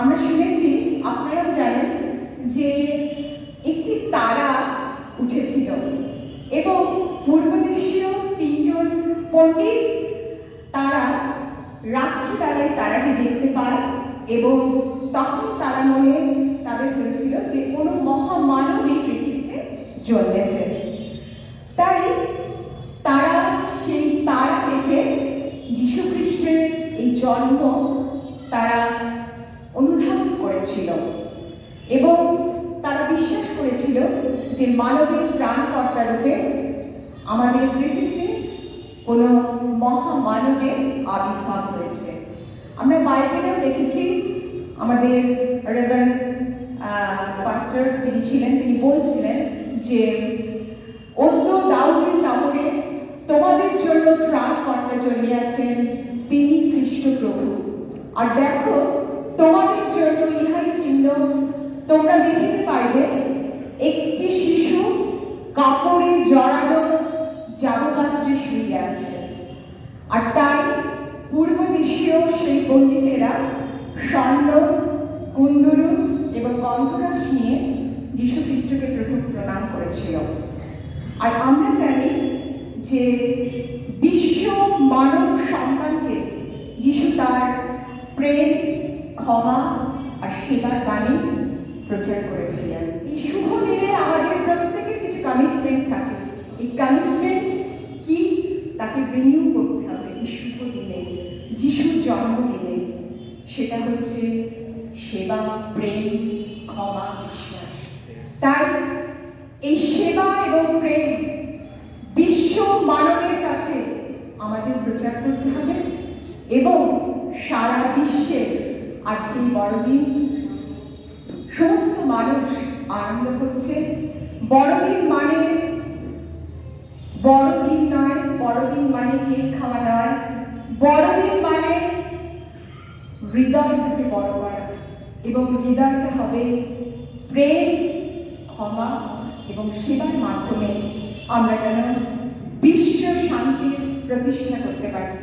আমরা শুনেছি, আপনারাও জানেন যে একটি তারা উঠেছিল এবং পূর্বদেশীয় তিনজন পণ্ডিত তারা রাত্রিবেলায় তারাটি দেখতে পায় এবং তখন তারা মনে তাদের হয়েছিল যে কোনো মহামানব এই পৃথিবীতে জন্মেছে। তাই তারা সেই তারা দেখে যীশুখ্রিস্টের এই জন্ম তারা করেছিল। এবং তারা বিশ্বাস করেছিল যে মানবের ত্রাণকর্তা রূপে আমাদের পৃথিবীতে কোনো মহামানবের আবির্ভাব হয়েছে। আমরা বাইবেলেও দেখেছি আমাদের রেভারেন্ড পাস্টার যিনি ছিলেন, তিনি বলছিলেন যে, অন্য দাউদের নামে তোমাদের জন্য ত্রাণকর্তা জন্মিয়াছেন তিনি খ্রিস্ট প্রভু আর দেখো তোমাদের জন্য ইহাই চিহ্ন। তোমরা দেখিতে পাইবে, একটি শিশু কাপড়ে জড়ানো জামপাত্রে শুয়ে আছে। আর তাই পূর্ব দেশীয় সেই পণ্ডিতেরা স্বর্ণ, কুন্দরু এবং গন্ধরাস নিয়ে যীশু খ্রিস্টকে প্রথম প্রণাম করেছিল। আর আমরা জানি যে বিশ্ব মানব সন্তানকে যিশু তার ক্ষমা আর সেবার বাণী প্রচার করেছিলেন। এই শুভ দিনে আমাদের প্রত্যেকের কিছু কমিটমেন্ট থাকে। এই কমিটমেন্ট কি? তাকে রিনিউ করতে হবে এই শুভ দিনে, যিশুর জন্মদিনে। সেটা হচ্ছে সেবা, প্রেম, ক্ষমা, বিশ্বাস। তাই এই সেবা এবং প্রেম বিশ্ব মানবের কাছে আমাদের প্রচার করতে হবে এবং সারা বিশ্বে আজকে বড়দিন সমস্ত মানুষ আনন্দ করছে। বড়দিন মানে বড়দিন নয়, বড়দিন মানে কেক খাওয়া নয়। বড়দিন মানে হৃদয়টাকে বড় করা এবং হৃদয়টা হবে প্রেম, ক্ষমা এবং সেবার মাধ্যমে আমরা যেন বিশ্ব শান্তির প্রতিষ্ঠা করতে পারি।